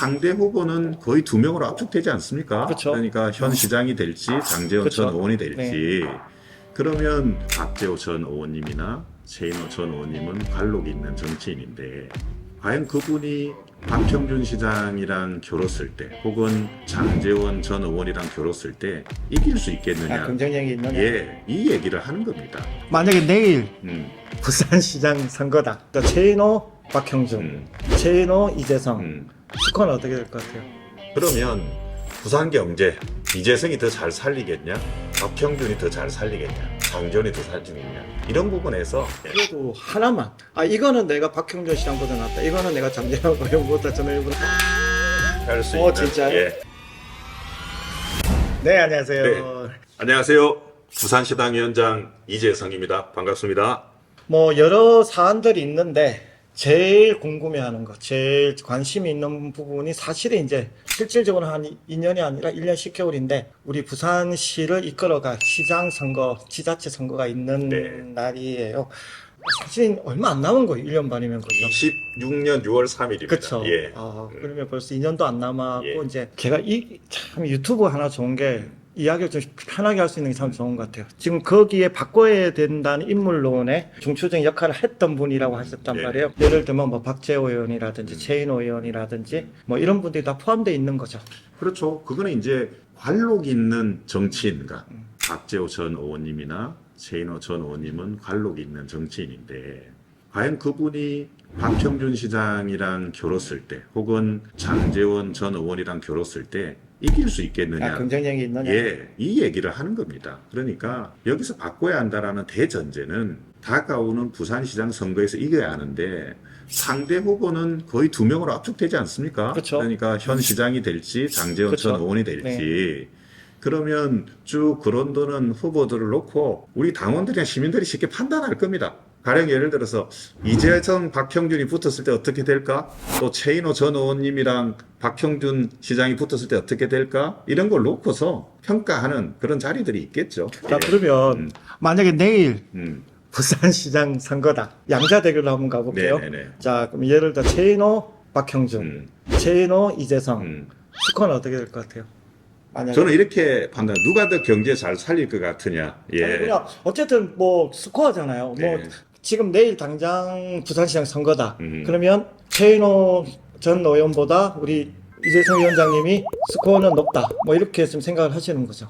상대 후보는 거의 두 명으로 압축되지 않습니까? 그쵸. 러니까 현 시장이 될지 장재원 그쵸. 전 의원이 될지 그러면 박재호 전 의원님이나 최인호 전 의원님은 관록이 있는 정치인인데 과연 그분이 박형준 시장이랑 겨뤘을 때 혹은 장재원 전 의원이랑 겨뤘을 때 이길 수 있겠느냐? 아, 긍정력이 있느냐? 예, 이 얘기를 하는 겁니다. 만약에 내일 음, 부산시장 선거다. 그러니까 최인호, 박형준, 음, 최인호, 이재성. 음. 스코어는 어떻게 될 것 같아요? 그러면 부산 경제 이재성이 더 잘 살리겠냐? 박형준이 더 잘 살리겠냐? 장전이 더 살리겠냐? 이런 부분에서 그래도 하나만. 아 이거는 내가 박형준 시장보다 낫다. 이거는 내가 장재현 의원보다 저는 일보다. 할수 어, 있는 진짜요? 예. 네 안녕하세요. 네. 안녕하세요. 부산시당 위원장 이재성입니다. 반갑습니다. 뭐 여러 사안들이 있는데 제일 궁금해하는 거, 제일 관심이 있는 부분이 사실은 이제 실질적으로 한 2년이 아니라 1년 10개월인데 우리 부산시를 이끌어갈 시장 선거, 지자체 선거가 있는 네. 날이에요. 사실 얼마 안 남은 거예요. 1년 반이면 그죠? 26년 6월 3일입니다. 그렇죠. 예. 아, 그러면 벌써 2년도 안 남았고 예. 이제 제가 이 참 유튜브 하나 좋은 게 이야기를 좀 편하게 할 수 있는 게 참 좋은 것 같아요. 지금 거기에 바꿔야 된다는 인물론에 중추적인 역할을 했던 분이라고 하셨단 예. 말이에요. 예를 들면 뭐 박재호 의원이라든지 최인호 의원이라든지 뭐 이런 분들이 다 포함되어 있는 거죠. 그렇죠. 그거는 이제 관록 있는 정치인가. 음. 박재호 전 의원님이나 최인호 전 의원님은 관록 있는 정치인인데 과연 그분이 박형준 시장이랑 겨뤘을 때 혹은 장재원 전 의원이랑 겨뤘을 때 이길 수 있겠느냐. 아, 긍정력이 있느냐? 예, 이 얘기를 하는 겁니다. 그러니까 여기서 바꿔야 한다라는 대전제는 다가오는 부산시장 선거에서 이겨야 하는데 상대 후보는 거의 두 명으로 압축되지 않습니까? 그쵸. 러니까 현 시장이 될지 장재원 그쵸. 네. 전 의원이 될지 그러면 쭉 그런도는 후보들을 놓고 우리 당원들이나 시민들이 쉽게 판단할 겁니다. 가령 예를 들어서 이재성, 박형준이 붙었을 때 어떻게 될까? 또 최인호 전 의원님이랑 박형준 시장이 붙었을 때 어떻게 될까? 이런 걸 놓고서 평가하는 그런 자리들이 있겠죠. 자 예. 그러면 음. 만약에 내일 음. 부산시장 선거다. 양자 대결로 한번 가볼게요. 네네네. 자 그럼 예를 들어 최인호, 박형준, 음. 최인호, 이재성. 음. 스코어는 어떻게 될 것 같아요? 만약에 저는 이렇게 판단, 누가 더 경제 잘 살릴 것 같으냐. 예. 아니 그냥 어쨌든 뭐 스코어잖아요. 네. 뭐 지금 내일 당장 부산시장 선거다. 음. 그러면 최인호 전 의원보다 우리 이재성 위원장님이 스코어는 높다. 뭐 이렇게 좀 생각을 하시는 거죠.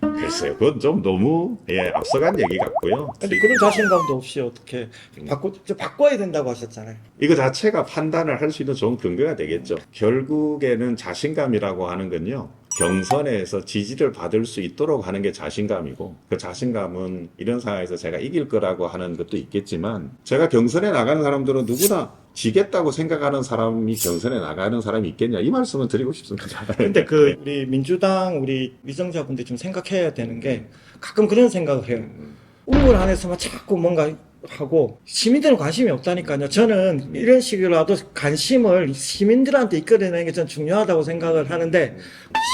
글쎄요. 그건 좀 너무, 예, 앞서간 얘기 같고요. 근데 그런 자신감도 없이 어떻게 바꿔 저 바꿔야 된다고 하셨잖아요. 이거 자체가 판단을 할 수 있는 좋은 근거가 되겠죠. 결국에는 자신감이라고 하는 건요. 경선에서 지지를 받을 수 있도록 하는 게 자신감이고 그 자신감은 이런 상황에서 제가 이길 거라고 하는 것도 있겠지만 제가 경선에 나가는 사람들은 누구나 지겠다고 생각하는 사람이 경선에 나가는 사람이 있겠냐 이 말씀을 드리고 싶습니다. 근데 그 우리 민주당 우리 위정자분들 좀 생각해야 되는 게 가끔 그런 생각을 해요. 우물 안에서만 자꾸 뭔가 하고 시민들은 관심이 없다니까요. 저는 이런 식으로라도 관심을 시민들한테 이끌어내는 게 전 중요하다고 생각을 하는데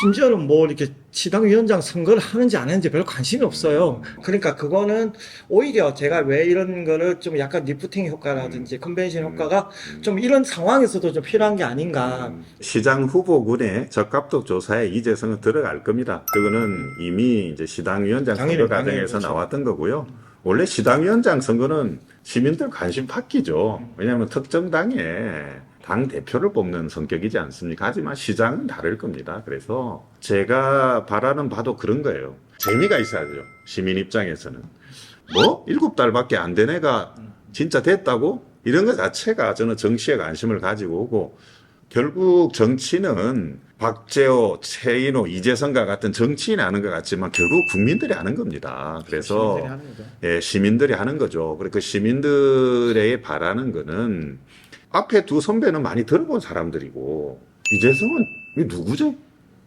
심지어는 뭐 이렇게 시당위원장 선거를 하는지 안 하는지 별로 관심이 없어요. 그러니까 그거는 오히려 제가 왜 이런 거를 좀 약간 리프팅 효과라든지 컨벤션 효과가 좀 이런 상황에서도 좀 필요한 게 아닌가. 시장 후보군의 적합도 조사에 이재성은 들어갈 겁니다. 그거는 이미 이제 시당위원장 선거 당연히, 과정에서 당연히 그렇죠. 나왔던 거고요. 원래 시당위원장 선거는 시민들 관심 받기죠. 왜냐하면 특정 당에 당 대표를 뽑는 성격이지 않습니까? 하지만 시장은 다를 겁니다. 그래서 제가 바라는 바도 그런 거예요. 재미가 있어야죠. 시민 입장에서는. 뭐? 일곱 달밖에 안 된 애가 진짜 됐다고? 이런 것 자체가 저는 정치에 관심을 가지고 오고 결국 정치는 박재호, 최인호, 이재성과 같은 정치인이 하는 것 같지만 결국 국민들이 하는 겁니다. 그래서 시민들이 하는 거죠. 예, 시민들이 하는 거죠. 그리고 그 시민들의 바라는 거는 앞에 두 선배는 많이 들어본 사람들이고 이재성은 이 누구죠?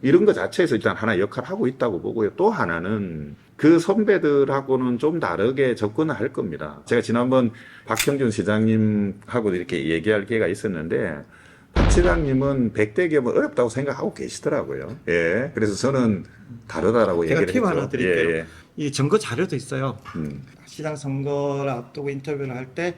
이런 것 자체에서 일단 하나 역할을 하고 있다고 보고요. 또 하나는 그 선배들하고는 좀 다르게 접근을 할 겁니다. 제가 지난번 박형준 시장님하고 이렇게 얘기할 기회가 있었는데 박 시장님은 100대 기업은 어렵다고 생각하고 계시더라고요. 예. 그래서 저는 다르다라고 제가 얘기를 팁 했죠. 하나 드릴게요. 예, 예. 이 증거 자료도 있어요. 음. 시장 선거를 앞두고 인터뷰를 할 때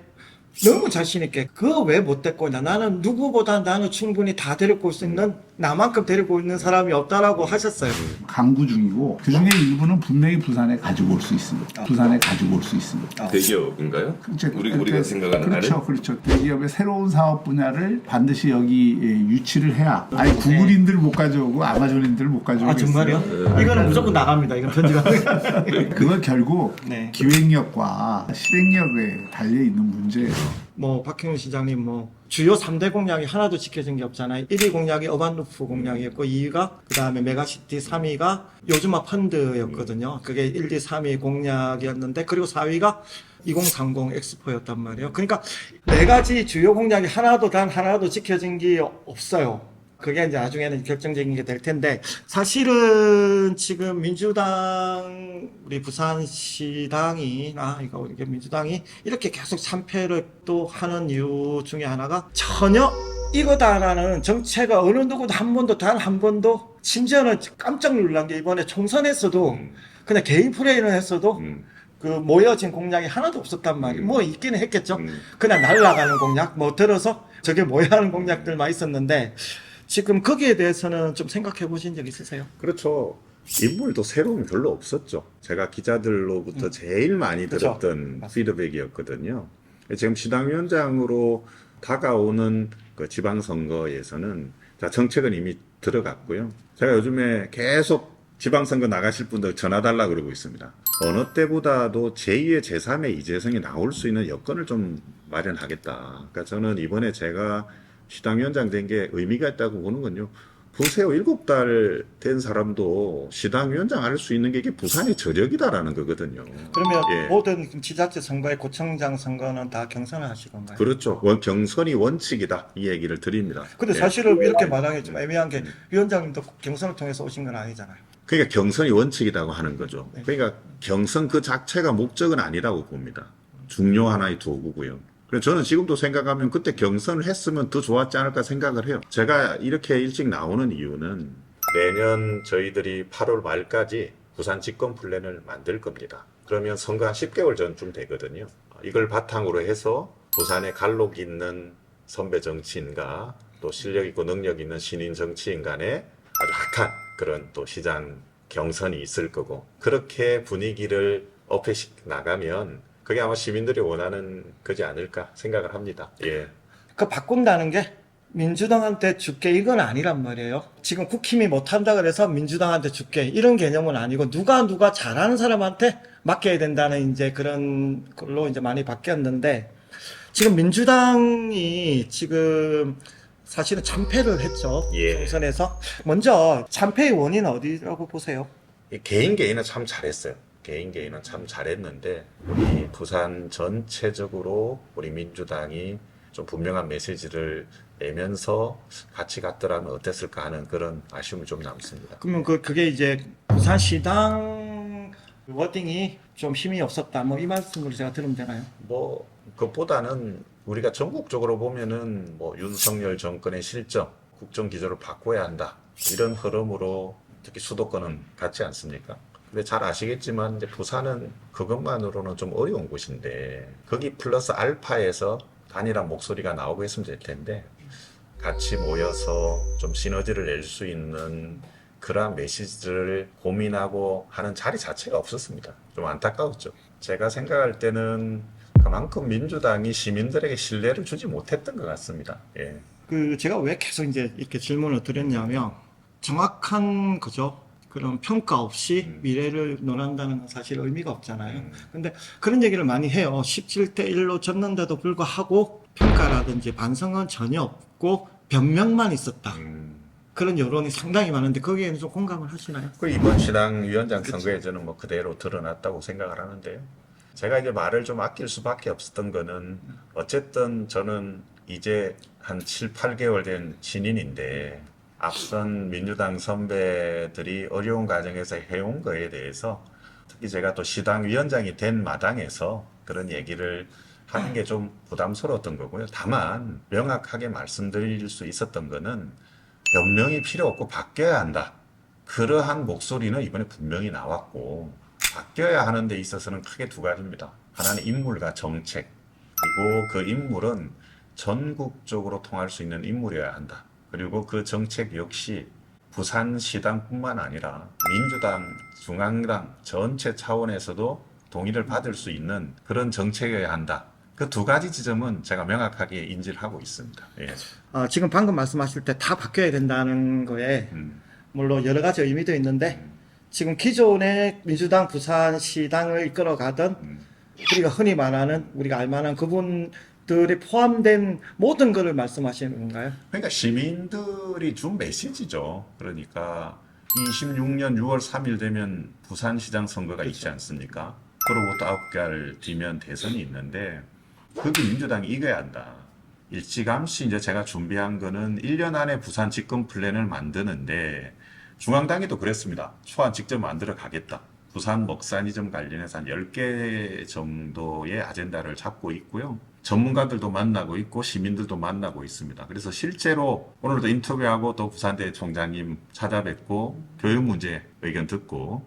너무 자신 있게 그거 왜 못 데리고 있냐 나는 누구보다 나는 충분히 다 데리고 올 수 있는 나만큼 데리고 있는 사람이 없다라고 하셨어요. 강구 중이고 그 중에 일부는 분명히 부산에 가지고 올 수 있습니다. 부산에 가지고 올 수 있습니다. 대기업인가요? 그렇죠. 우리 우리가 생각하는 그렇죠, 그렇죠. 대기업의 새로운 사업 분야를 반드시 여기 예, 유치를 해야. 아니 구글인들 못 가져오고 아마존인들 못 가져오고. 아 정말요? 이거는 무조건 나갑니다. 이건 편지가. 그거 결국 네. 기획력과 실행력에 달려 있는 문제예요. 뭐 박형훈 시장님 뭐 주요 3대 공약이 하나도 지켜진 게 없잖아요. 1위 공약이 어반루프 공약이었고 2위가 그다음에 메가시티 3위가 요즘화 펀드였거든요. 그게 1, 2, 3위 공약이었는데 그리고 4위가 2030 엑스포였단 말이에요. 그러니까 네 가지 주요 공약이 하나도 단 하나도 지켜진 게 없어요. 그게 이제 나중에는 결정적인 게 될 텐데 사실은 지금 민주당 우리 부산시당이 아 이거 우리 민주당이 이렇게 계속 참패를 또 하는 이유 중에 하나가 전혀 이거다라는 정체가 어느 누구도 한 번도 단 한 번도 심지어는 깜짝 놀란 게 이번에 총선에서도 음. 그냥 개인 플레이를 했어도 음. 그 모여진 공약이 하나도 없었단 말이에요. 뭐 있기는 했겠죠. 음. 그냥 날아가는 공약, 뭐 들어서 저게 뭐야 하는 공약들만 있었는데 지금 거기에 대해서는 좀 생각해 보신 적 있으세요? 그렇죠. 인물도 새로움이 별로 없었죠. 제가 기자들로부터 제일 많이 음. 그렇죠. 들었던 맞습니다. 피드백이었거든요. 지금 시당위원장으로 다가오는 그 지방선거에서는 자, 정책은 이미 들어갔고요. 제가 요즘에 계속 지방선거 나가실 분들 전화 달라 그러고 있습니다. 어느 때보다도 제2의 제3의 이재성이 나올 수 있는 여건을 좀 마련하겠다. 그러니까 저는 이번에 제가 시당위원장 된 게 의미가 있다고 보는 건요. 보세요. 일곱 달 된 사람도 시당위원장 할 수 있는 게 이게 부산의 저력이다라는 거거든요. 그러면 예. 모든 지자체 선거에 고청장 선거는 다 경선을 하실 건가요? 그렇죠. 원- 경선이 원칙이다. 이 얘기를 드립니다. 근데 예. 사실은 이렇게 말하기 좀 애매한 게 위원장님도 경선을 통해서 오신 건 아니잖아요. 그러니까 경선이 원칙이라고 하는 거죠. 네. 그러니까 경선 그 자체가 목적은 아니라고 봅니다. 중요 하나의 도구고요. 그래서 저는 지금도 생각하면 그때 경선을 했으면 더 좋았지 않을까 생각을 해요. 제가 이렇게 일찍 나오는 이유는 내년 저희들이 8월 말까지 부산 집권 플랜을 만들 겁니다. 그러면 선거 한 10개월 전쯤 되거든요. 이걸 바탕으로 해서 부산에 갈록 있는 선배 정치인과 또 실력 있고 능력 있는 신인 정치인 간에 아주 핫한 그런 또 시장 경선이 있을 거고 그렇게 분위기를 어패시 나가면 그게 아마 시민들이 원하는 거지 않을까 생각을 합니다. 예. 그 바꾼다는 게 민주당한테 줄게 이건 아니란 말이에요. 지금 국힘이 못한다 그래서 민주당한테 줄게 이런 개념은 아니고 누가 누가 잘하는 사람한테 맡겨야 된다는 이제 그런 걸로 이제 많이 바뀌었는데 지금 민주당이 지금 사실은 참패를 했죠. 예. 총선에서 먼저 참패의 원인 어디라고 보세요? 이 개인 개인은 참 잘했어요. 개인 개인은 참 잘했는데 우리 부산 전체적으로 우리 민주당이 좀 분명한 메시지를 내면서 같이 갔더라면 어땠을까 하는 그런 아쉬움이 좀 남습니다. 그러면 그 그게 이제 부산시당 워딩이 좀 힘이 없었다. 뭐 이 말씀으로 제가 들으면 되나요? 뭐 그것보다는 우리가 전국적으로 보면은 뭐 윤석열 정권의 실정, 국정 기조를 바꿔야 한다 이런 흐름으로 특히 수도권은 같지 않습니까? 근데 잘 아시겠지만 이제 부산은 그것만으로는 좀 어려운 곳인데 거기 플러스 알파에서 단일한 목소리가 나오고 했으면 될 텐데 같이 모여서 좀 시너지를 낼 수 있는 그러한 메시지를 고민하고 하는 자리 자체가 없었습니다. 좀 안타까웠죠. 제가 생각할 때는 그만큼 민주당이 시민들에게 신뢰를 주지 못했던 것 같습니다. 예. 그 제가 왜 계속 이제 이렇게 질문을 드렸냐면 정확한 그죠 그런 평가 없이 음. 미래를 논한다는 건 사실 의미가 없잖아요. 음. 근데 그런 얘기를 많이 해요. 17대 1로 졌는데도 불구하고 평가라든지 반성은 전혀 없고 변명만 있었다. 음. 그런 여론이 상당히 많은데 거기에는 좀 공감을 하시나요? 그 이번 시당 위원장 선거에 저는 뭐 그대로 드러났다고 생각을 하는데요. 제가 이제 말을 좀 아낄 수밖에 없었던 거는 어쨌든 저는 이제 한 7, 8개월 된 신인인데 앞선 민주당 선배들이 어려운 과정에서 해온 거에 대해서 특히 제가 또 시당 위원장이 된 마당에서 그런 얘기를 하는 게 좀 부담스러웠던 거고요. 다만 명확하게 말씀드릴 수 있었던 거는 변명이 필요 없고 바뀌어야 한다. 그러한 목소리는 이번에 분명히 나왔고 바뀌어야 하는 데 있어서는 크게 두 가지입니다. 하나는 인물과 정책. 그리고 그 인물은 전국적으로 통할 수 있는 인물이어야 한다. 그리고 그 정책 역시 부산시당뿐만 아니라 민주당, 중앙당 전체 차원에서도 동의를 받을 수 있는 그런 정책이어야 한다. 그 두 가지 지점은 제가 명확하게 인지를 하고 있습니다. 예. 아, 지금 방금 말씀하실 때 다 바뀌어야 된다는 거에 음, 물론 여러 가지 의미도 있는데 지금 기존의 민주당 부산시당을 이끌어가던 음. 우리가 흔히 말하는 우리가 알만한 그분 들이 포함된 모든 것을 말씀하시는 건가요? 그러니까 시민들이 준 메시지죠. 그러니까 26년 6월 3일 되면 부산시장 선거가 있지 않습니까? 그로부터 아홉 개월 뒤면 대선이 있는데 거기 민주당이 이겨야 한다. 일찌감치 이제 제가 준비한 거는 1년 안에 부산 집권 플랜을 만드는데 중앙당이 또 그랬습니다. 초안 직접 만들어 가겠다. 부산 먹사니점 관련해서 한 10개 정도의 아젠다를 잡고 있고요. 전문가들도 만나고 있고 시민들도 만나고 있습니다. 그래서 실제로 오늘도 인터뷰하고 또 부산대 총장님 찾아뵙고 교육 문제 의견 듣고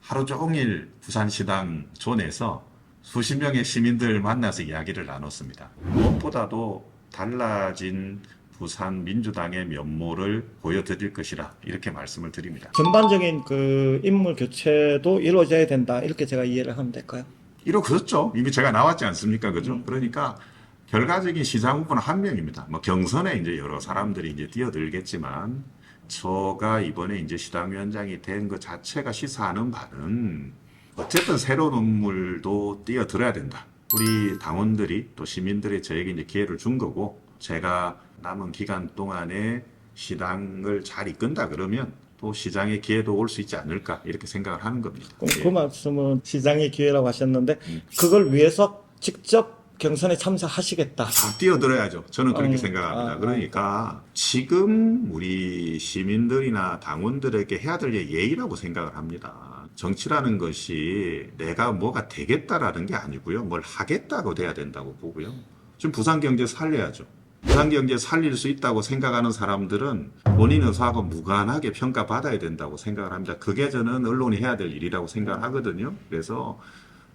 하루 종일 부산시당 존에서 수십 명의 시민들 만나서 이야기를 나눴습니다. 무엇보다도 달라진 부산 민주당의 면모를 보여드릴 것이라 이렇게 말씀을 드립니다. 전반적인 그 인물 교체도 이루어져야 된다. 이렇게 제가 이해를 하면 될까요? 이러 그렇죠. 이미 제가 나왔지 않습니까? 그죠? 그러니까 결과적인 시장 후보는 한 명입니다. 뭐 경선에 이제 여러 사람들이 이제 뛰어들겠지만 저가 이번에 이제 시당위원장이 된 것 자체가 시사하는 바는 어쨌든 새로운 인물도 뛰어들어야 된다. 우리 당원들이 또 시민들이 저에게 이제 기회를 준 거고 제가 남은 기간 동안에 시당을 잘 이끈다 그러면 또 시장의 기회도 올 수 있지 않을까 이렇게 생각을 하는 겁니다. 그, 예. 그 말씀은 시장의 기회라고 하셨는데 음. 그걸 위해서 직접 경선에 참석하시겠다. 다 뛰어들어야죠. 저는 그렇게 음, 생각합니다. 아, 그러니까 지금 우리 시민들이나 당원들에게 해야 될 예의라고 생각을 합니다. 정치라는 것이 내가 뭐가 되겠다라는 게 아니고요. 뭘 하겠다고 돼야 된다고 보고요. 지금 부산 경제 살려야죠. 부산 경제 살릴 수 있다고 생각하는 사람들은 본인 의사하고 무관하게 평가받아야 된다고 생각을 합니다. 그게 저는 언론이 해야 될 일이라고 생각을 하거든요. 그래서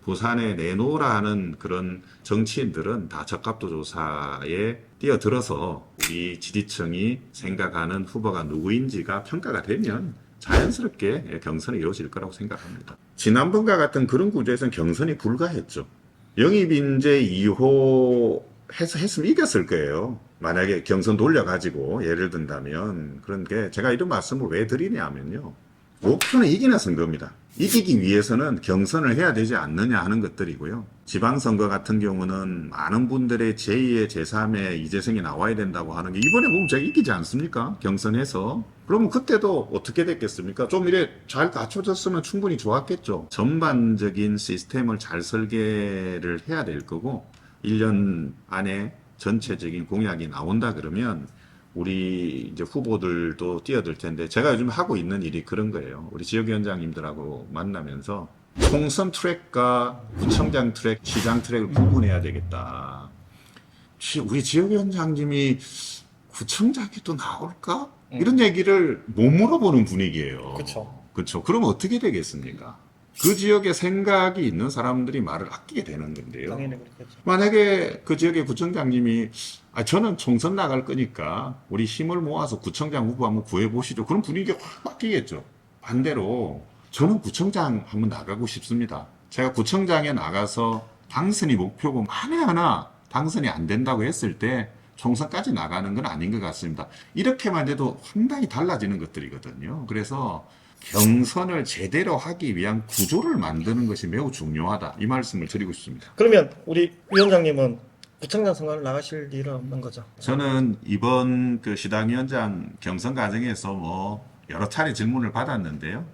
부산에 내놓으라 하는 그런 정치인들은 다 적합도 조사에 뛰어들어서 우리 지지층이 생각하는 후보가 누구인지가 평가가 되면 자연스럽게 경선이 이루어질 거라고 생각합니다. 지난번과 같은 그런 구조에서는 경선이 불가했죠. 영입인재 2호 해서 했으면 이겼을 거예요. 만약에 경선 돌려가지고 예를 든다면 그런 게 제가 이런 말씀을 왜 드리냐면요. 목표는 이기는 선거입니다. 이기기 위해서는 경선을 해야 되지 않느냐 하는 것들이고요. 지방선거 같은 경우는 많은 분들의 제2의 제3의 이재성이 나와야 된다고 하는 게 이번에 보면 제가 이기지 않습니까? 경선에서. 그러면 그때도 어떻게 됐겠습니까? 좀 이래 잘 갖춰졌으면 충분히 좋았겠죠. 전반적인 시스템을 잘 설계를 해야 될 거고 1년 안에 전체적인 공약이 나온다 그러면 우리 이제 후보들도 뛰어들 텐데 제가 요즘 하고 있는 일이 그런 거예요. 우리 지역위원장님들하고 만나면서 총선 트랙과 구청장 트랙, 시장 트랙을 구분해야 되겠다. 지- 우리 지역위원장님이 구청장이 또 나올까? 이런 얘기를 못 물어보는 분위기예요. 그쵸. 그렇죠. 그러면 어떻게 되겠습니까? 그 지역에 생각이 있는 사람들이 말을 아끼게 되는 건데요. 당연히 그렇겠죠. 만약에 그 지역의 구청장님이 아 저는 총선 나갈 거니까 우리 힘을 모아서 구청장 후보 한번 구해 보시죠. 그런 분위기가 확 바뀌겠죠. 반대로 저는 구청장 한번 나가고 싶습니다. 제가 구청장에 나가서 당선이 목표고 만에 하나 당선이 안 된다고 했을 때 총선까지 나가는 건 아닌 것 같습니다. 이렇게만 돼도 상당히 달라지는 것들이거든요. 그래서 경선을 제대로 하기 위한 구조를 만드는 것이 매우 중요하다. 이 말씀을 드리고 싶습니다. 그러면 우리 위원장님은 구청장 선거를 나가실 일은 없는 거죠? 저는 이번 그 시당위원장 경선 과정에서 뭐 여러 차례 질문을 받았는데요.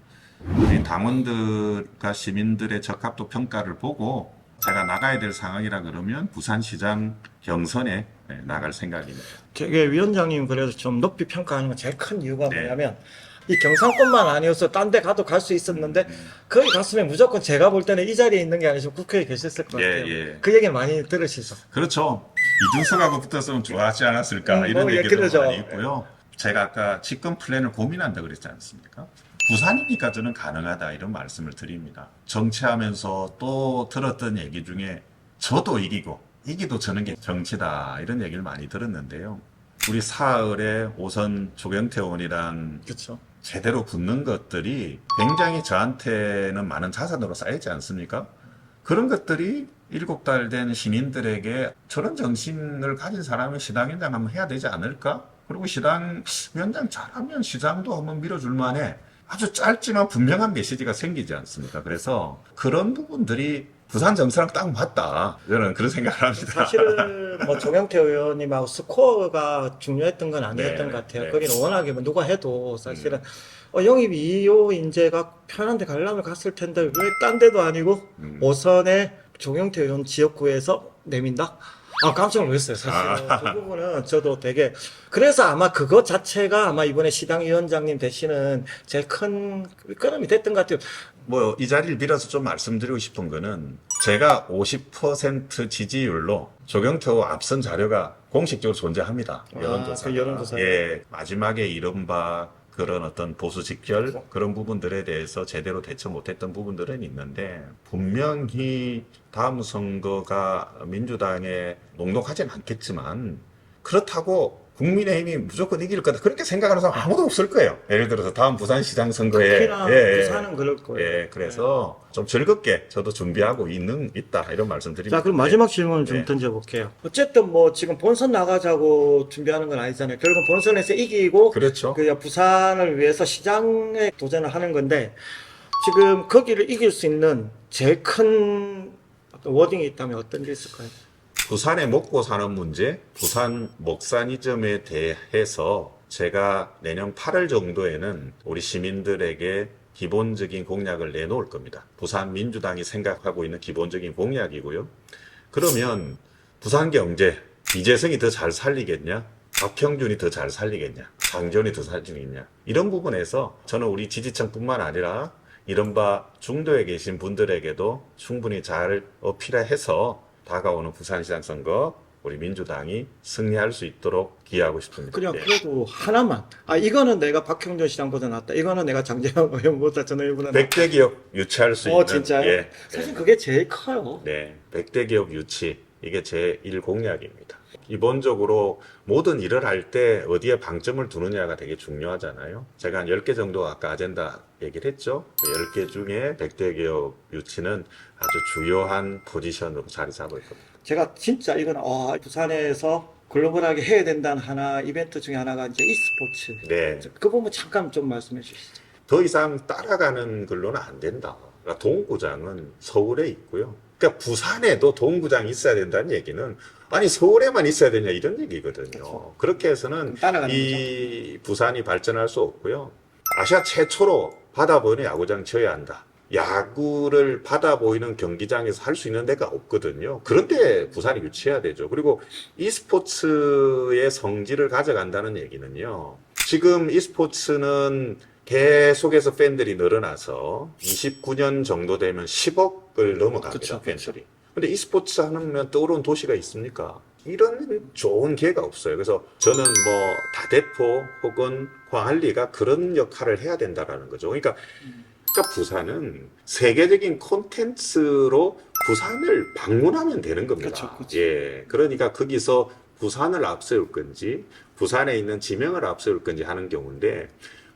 우리 당원들과 시민들의 적합도 평가를 보고 제가 나가야 될 상황이라 그러면 부산시장 경선에 네, 나갈 생각입니다. 되게 위원장님 그래서 좀 높이 평가하는 건 제일 큰 이유가 네. 뭐냐면 이 경상권만 아니어서 딴 데 가도 갈 수 있었는데 거기 갔으면 무조건 제가 볼 때는 이 자리에 있는 게 아니라 좀 국회에 계셨을 것 예, 같아요. 예. 그 얘기를 많이 들으시죠. 그렇죠. 이준석하고 붙었으면 좋아하지 않았을까 음, 이런 뭐, 예, 얘기도 그러죠. 많이 있고요. 제가 아까 집권 플랜을 고민한다 그랬지 않습니까? 부산이니까 저는 가능하다 이런 말씀을 드립니다. 정치하면서 또 들었던 얘기 중에 저도 이기고 이기도 저는 게 정치다 이런 얘기를 많이 들었는데요. 우리 사흘에 오선 조경태 의원이랑 그렇죠. 제대로 붙는 것들이 굉장히 저한테는 많은 자산으로 쌓이지 않습니까? 그런 것들이 일곱 달된 시민들에게 저런 정신을 가진 사람이 시당위원장 한번 해야 되지 않을까? 그리고 시당 위원장 잘하면 시장도 한번 밀어줄 만해. 아주 짧지만 분명한 메시지가 생기지 않습니까? 그래서 그런 부분들이 부산 정서랑 딱 맞다. 저는 그런 생각을 합니다. 사실은 뭐 조경태 의원님하고 스코어가 중요했던 건 아니었던 네, 것 같아요. 네. 거기는 워낙에 뭐 누가 해도 사실은 어, 영입 2호 인재가 편한데 가려면 갔을 텐데 왜 딴 데도 아니고 음. 오선에 조경태 의원 지역구에서 내민다? 아 깜짝 놀랐어요 사실은 아. 그 부분은 저도 되게 그래서 아마 그것 자체가 아마 이번에 시당 위원장님 되시는 제일 큰 끌음이 됐던 것 같아요 뭐 이 자리를 빌어서 좀 말씀드리고 싶은 거는 제가 50% 지지율로 조경태 후 앞선 자료가 공식적으로 존재합니다. 아, 여론조사. 그 여론조사요? 예, 마지막에 이른바 그런 어떤 보수 직결 그런 부분들에 대해서 제대로 대처 못했던 부분들은 있는데 분명히 다음 선거가 민주당에 녹록하진 않겠지만 그렇다고 국민의힘이 무조건 이길 거다 그렇게 생각하는 사람 아무도 없을 거예요. 예를 들어서 다음 부산시장 선거에 특히나 예, 예. 부산은 그럴 거예요 예, 그래서 좀 즐겁게 저도 준비하고 있는 있다 이런 말씀드립니다. 자, 그럼 마지막 질문을 좀 네. 던져볼게요. 어쨌든 뭐 지금 본선 나가자고 준비하는 건 아니잖아요. 결국은 본선에서 이기고 그렇죠. 그 부산을 위해서 시장에 도전을 하는 건데 지금 거기를 이길 수 있는 제일 큰 어떤 워딩이 있다면 어떤 게 있을까요? 부산에 먹고 사는 문제, 부산 먹사니즘에 대해서 제가 내년 8월 정도에는 우리 시민들에게 기본적인 공약을 내놓을 겁니다. 부산 민주당이 생각하고 있는 기본적인 공약이고요. 그러면 부산 경제 이재성이 더 잘 살리겠냐? 박형준이 더 잘 살리겠냐? 장재원이 더 살리겠냐? 이런 부분에서 저는 우리 지지층뿐만 아니라 이른바 중도에 계신 분들에게도 충분히 잘 어필해서 다가오는 부산시장 선거 우리 민주당이 승리할 수 있도록 기여하고 싶습니다. 그냥 예. 그래도 하나만. 아 이거는 내가 박형준 시장보다 낫다. 이거는 내가 장재영 의원보다 전 의원보다 낫다. 백대 기업 유치할 수 어 있는 진짜요? 예. 사실 그게 제일 커요. 네, 백대 기업 유치 이게 제 1 공약입니다. 기본적으로 모든 일을 할 때 어디에 방점을 두느냐가 되게 중요하잖아요. 제가 한 10개 정도 아까 아젠다 얘기를 했죠. 그 10개 중에 백대 기업 유치는 아주 주요한 포지션으로 자리 잡을 겁니다. 제가 진짜 이건 아, 부산에서 글로벌하게 해야 된다는 하나 이벤트 중에 하나가 이제 e스포츠. 네. 그 부분 잠깐 좀 말씀해 주시죠. 더 이상 따라가는 걸로는 안 된다. 그러니까 동구장은 서울에 있고요. 그러니까 부산에도 동구장이 있어야 된다는 얘기는 아니 서울에만 있어야 되냐 이런 얘기거든요. 그렇죠. 그렇게 해서는 이 부산이 발전할 수 없고요. 아시아 최초로 바다 보이는 야구장 지어야 한다. 야구를 바다 보이는 경기장에서 할 수 있는 데가 없거든요. 그런데 부산이 유치해야 되죠. 그리고 e스포츠의 성질을 가져간다는 얘기는요. 지금 e스포츠는 계속해서 팬들이 늘어나서 29년 정도 되면 10억을 넘어갑니다. 그쵸, 그쵸. 팬들이. 근데 e스포츠 하면 떠오르는 도시가 있습니까? 이런 좋은 기회가 없어요. 그래서 저는 뭐 다대포 혹은 광안리가 그런 역할을 해야 된다라는 거죠. 그러니까 그러니까 부산은 세계적인 콘텐츠로 부산을 방문하면 되는 겁니다. 그쵸, 그쵸. 예. 그러니까 거기서 부산을 앞세울 건지, 부산에 있는 지명을 앞세울 건지 하는 경우인데,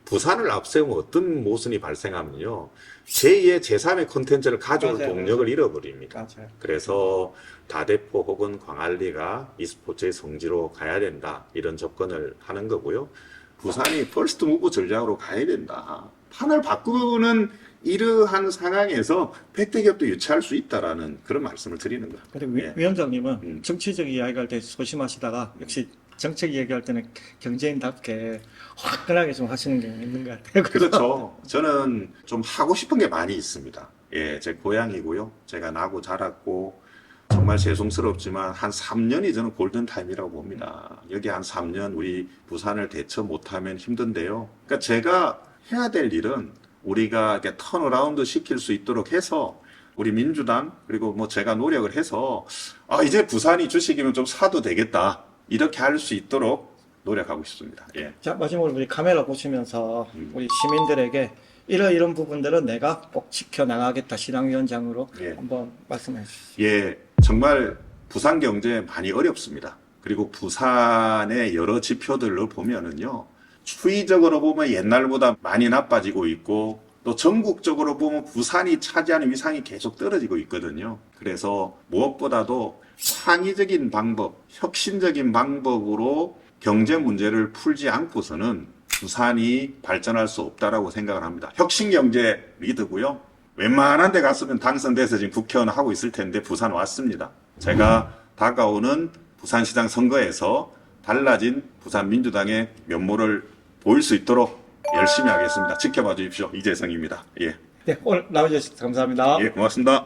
부산을 앞세우면 어떤 모순이 발생하면요. 제2의 제3의 콘텐츠를 가져올 맞아요, 동력을 잃어버립니다. 맞아요. 그래서 다대포 혹은 광안리가 e스포츠의 성지로 가야 된다. 이런 접근을 하는 거고요. 부산이 퍼스트 무브 전략으로 가야 된다. 판을 바꾸는 이러한 상황에서 백대기업도 유치할 수 있다라는 그런 말씀을 드리는 거예요. 근데 위, 예. 위원장님은 음. 정치적 이야기할 때 소심하시다가 역시 정책 얘기할 때는 경제인답게 화끈하게 좀 하시는 게 있는 것 같아요. 그렇죠. 저는 좀 하고 싶은 게 많이 있습니다. 예, 제 고향이고요. 제가 나고 자랐고 정말 죄송스럽지만 한 3년이 저는 골든 타임이라고 봅니다. 여기 한 3년 우리 부산을 대처 못하면 힘든데요. 그러니까 제가 해야 될 일은 우리가 이렇게 턴어라운드 시킬 수 있도록 해서 우리 민주당 그리고 뭐 제가 노력을 해서 아 이제 부산이 주식이면 좀 사도 되겠다 이렇게 할 수 있도록 노력하고 싶습니다. 예. 자 마지막으로 우리 카메라 보시면서 음. 우리 시민들에게 이런 이런 부분들은 내가 꼭 지켜 나가겠다 시당위원장으로 예. 한번 말씀해 주시죠. 예, 정말 부산 경제 많이 어렵습니다. 그리고 부산의 여러 지표들로 보면은요, 추이적으로 보면 옛날보다 많이 나빠지고 있고, 또 전국적으로 보면 부산이 차지하는 위상이 계속 떨어지고 있거든요. 그래서 무엇보다도 창의적인 방법, 혁신적인 방법으로 경제 문제를 풀지 않고서는 부산이 발전할 수 없다라고 생각을 합니다. 혁신 경제 리드고요. 웬만한 데 갔으면 당선돼서 지금 국회의원 하고 있을 텐데 부산 왔습니다. 제가 다가오는 부산시장 선거에서 달라진 부산 민주당의 면모를 보일 수 있도록 열심히 하겠습니다. 지켜봐 주십시오. 이재성입니다. 예. 네, 오늘 나와주셔서 감사합니다. 예, 고맙습니다.